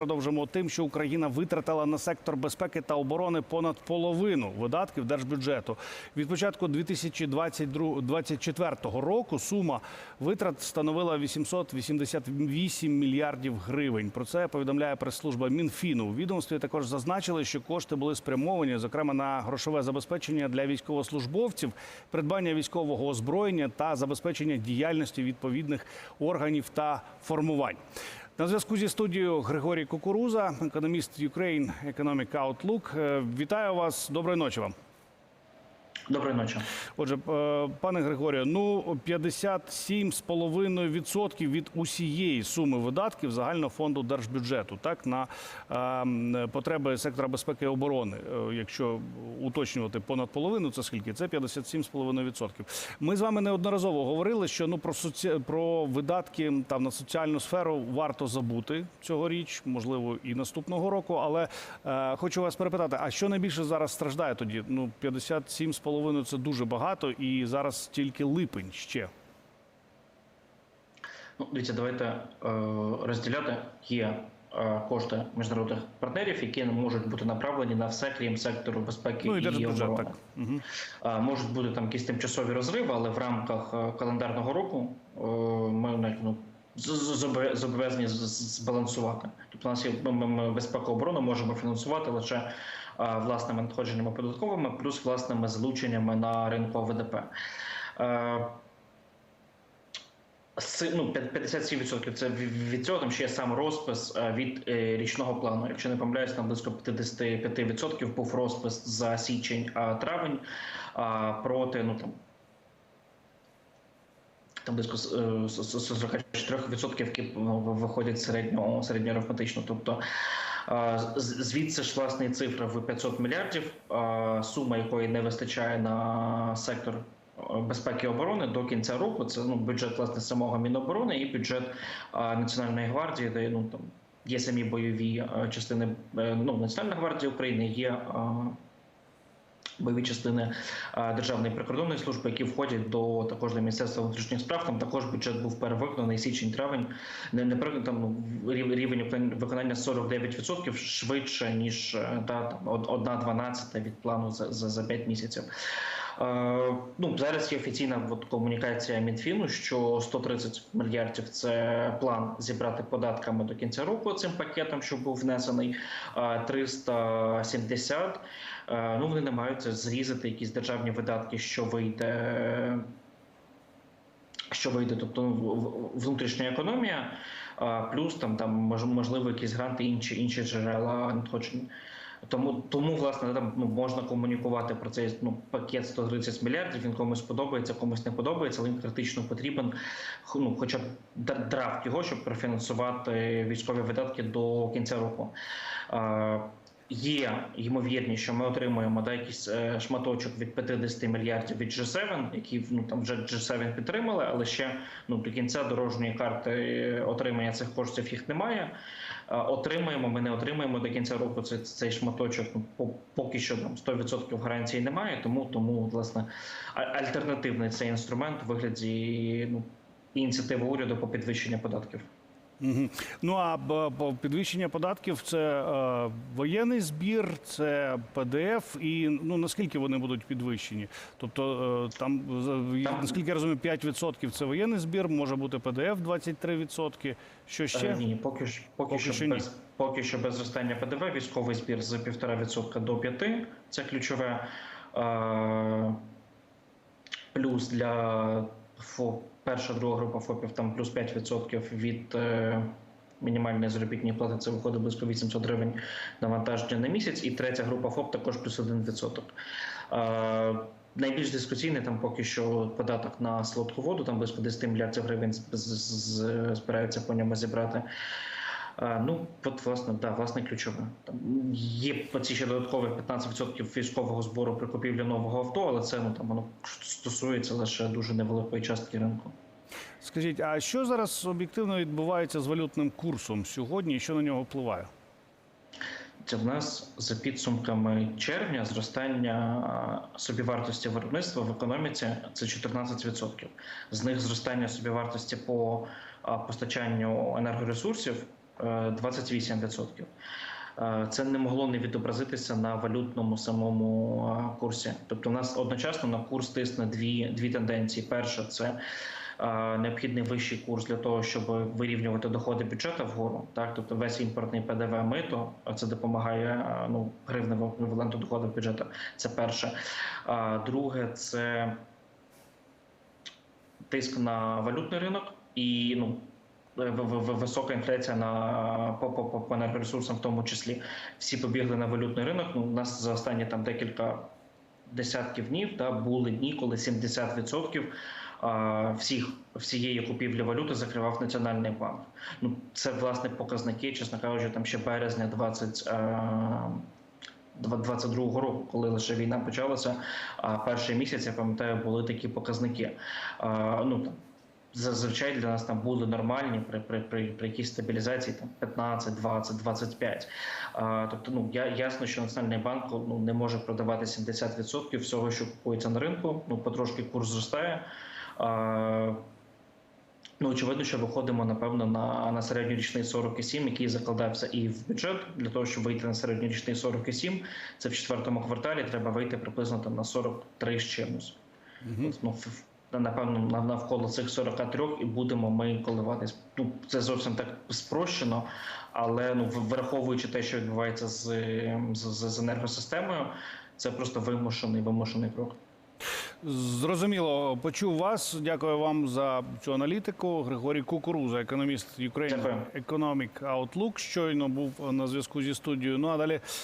Продовжимо тим, що Україна витратила на сектор безпеки та оборони понад половину видатків держбюджету. Від початку 2024 року сума витрат становила 888 мільярдів гривень. Про це повідомляє прес-служба Мінфіну. У відомстві також зазначили, що кошти були спрямовані, зокрема на грошове забезпечення для військовослужбовців, придбання військового озброєння та забезпечення діяльності відповідних органів та формувань. На зв'язку зі студією Григорій Кукуруза, економіст Ukraine Economic Outlook. Е, Вітаю вас. Доброї ночі вам. Доброї ночі. Отже, е, пане Григорію, ну 57,5% від усієї суми видатків загального фонду держбюджету, так на е, потреби сектора безпеки і оборони. Е, Якщо уточнювати понад половину, це скільки? Це 57,5%. Ми з вами неодноразово говорили, що ну про соці... про видатки там на соціальну сферу варто забути цьогоріч, можливо, і наступного року. Але е, хочу вас перепитати: а що найбільше зараз страждає тоді? Ну 57,5% – це дуже багато, і зараз тільки липень ще. Ну, дивіться, давайте е, розділяти. Є е, кошти міжнародних партнерів, які можуть бути направлені на все, крім сектору безпеки Ну і і, оборони. так. Угу. Е, можуть бути там якісь тимчасові розриви, але в рамках е, календарного року е, ми навіть, ну, зобов'язані збалансувати. Тобто у нас є ми, ми- ми безпеку оборону можемо фінансувати лише власними надходженнями податковими, плюс власними залученнями на ринку ВДП. Е, ну, 57% це від цього там ще є сам розпис е, від е, річного плану. Якщо не помиляюсь, там близько 55% був розпис за січень травень проти ну там. Там близько с- е, с- с- 44%, які ну, виходять середньо середньоарифметично. Тобто звідси ж власне і цифра в 500 мільярдів, сума якої не вистачає на сектор безпеки і оборони до кінця року. Це ну бюджет власне самого Міноборони і бюджет Національної гвардії, де ну там є самі бойові частини е, ну, Національної гвардії України, є. Бойові частини Державної прикордонної служби, які входять до також до міністерства внутрішніх справ. Там також бюджет був перевиконаний січень-травень. Не не при- там ну, рівень виконання- виконання 49% швидше ніж е, та там од- одна дванадцята від плану за за, за 5 місяців. Е, ну зараз є офіційна от, комунікація Мінфіну, що 130 мільярдів це план зібрати податками до кінця року цим пакетом, що був внесений. е, 370 Е, Ну, вони намагаються зрізати якісь державні видатки, що вийде. Що вийде, тобто ну, внутрішня економія, плюс там там мож- можливо якісь гранти, інші інші джерела надходжень. Тому тому власне там ну, можна комунікувати про цей ну, пакет 130 мільярдів. Він комусь подобається, комусь не подобається, але він критично потрібен. Ну, хоча б др- драфт його, щоб профінансувати військові видатки до кінця року. Є ймовірність, що ми отримуємо да, якийсь е, шматочок від 50 мільярдів від G7, які ну там вже G7 підтримали, але ще ну до кінця дорожньої карти е, отримання цих коштів їх немає. Е, Отримаємо, ми не отримаємо до кінця року цей, цей шматочок. Ну по- поки що там 100% гарантії немає. Тому тому власне альтернативний цей інструмент у вигляді ну ініціативи уряду по підвищенню податків. Угу. Ну а підвищення податків це е, воєнний збір, це ПДФ, і ну наскільки вони будуть підвищені? Тобто е, там наскільки я розумію, 5% це воєнний збір, може бути ПДФ 23%. Що Е, ще? Ні, поки що поки, Поки що, що ні. без поки що без зростання ПДВ, військовий збір з 1,5% до 5%. Це ключове. Е, плюс для ФОП, перша друга група ФОПів там плюс 5% від е, мінімальної заробітної плати. Це виходить близько 800 гривень навантаження на місяць. І третя група ФОП також плюс 1%. Е, Найбільш дискусійний там поки що податок на солодку воду, там близько 10 мільярдів гривень збираються по ньому зібрати. Ну, от, власне, да, власне, ключове. Там є ці ще додаткових 15% військового збору при купівлі нового авто, але це ну там воно стосується лише дуже невеликої частки ринку. Скажіть, а що зараз об'єктивно відбувається з валютним курсом сьогодні і що на нього впливає? Це в нас за підсумками червня зростання собівартості виробництва в економіці це 14%. З них зростання собівартості по постачанню енергоресурсів 28%. Е, Це не могло не відобразитися на валютному самому е, курсі. Тобто, у нас одночасно на курс тисне дві, дві тенденції. Перша це е, необхідний вищий курс для того, щоб вирівнювати доходи бюджету вгору. Так, тобто весь імпортний ПДВ мито, це допомагає ну гривневому еквіваленту доходу бюджету. Це перше. Друге, це тиск на валютний ринок і ну. Висока інфляція на по, по, по, по енергоресурсам, в тому числі всі побігли на валютний ринок. Ну, у нас за останні там декілька десятків днів да, були дні, коли 70% всіх всієї купівлі валюти закривав національний банк. Ну це власне показники, чесно кажучи, там ще березня 20. а, 22-го року, коли лише війна почалася, а перший місяць, я пам'ятаю, були такі показники. Ну там зазвичай для нас там були нормальні при, при, при, при якійсь стабілізації там 15, 20, 25. А, тобто, ну я ясно, що національний банк ну не може продавати 70% всього, що купується на ринку. Ну потрошки курс зростає. А, Ну, очевидно, що виходимо напевно на, на середньорічний 47, який закладався і в бюджет для того, щоб вийти на середньорічний 47, Це в четвертому кварталі треба вийти приблизно там на 43 з чимось. От, ну, напевно, нав- навколо цих 43 і будемо ми коливатись. Ну це зовсім так спрощено, але ну враховуючи те, що відбувається з, з, з, з енергосистемою, це просто вимушений вимушений крок. Зрозуміло, почув вас. Дякую вам за цю аналітику. Григорій Кукуруза, економіст Ukraine Дякую. Economic Outlook, щойно був на зв'язку зі студією. Ну а далі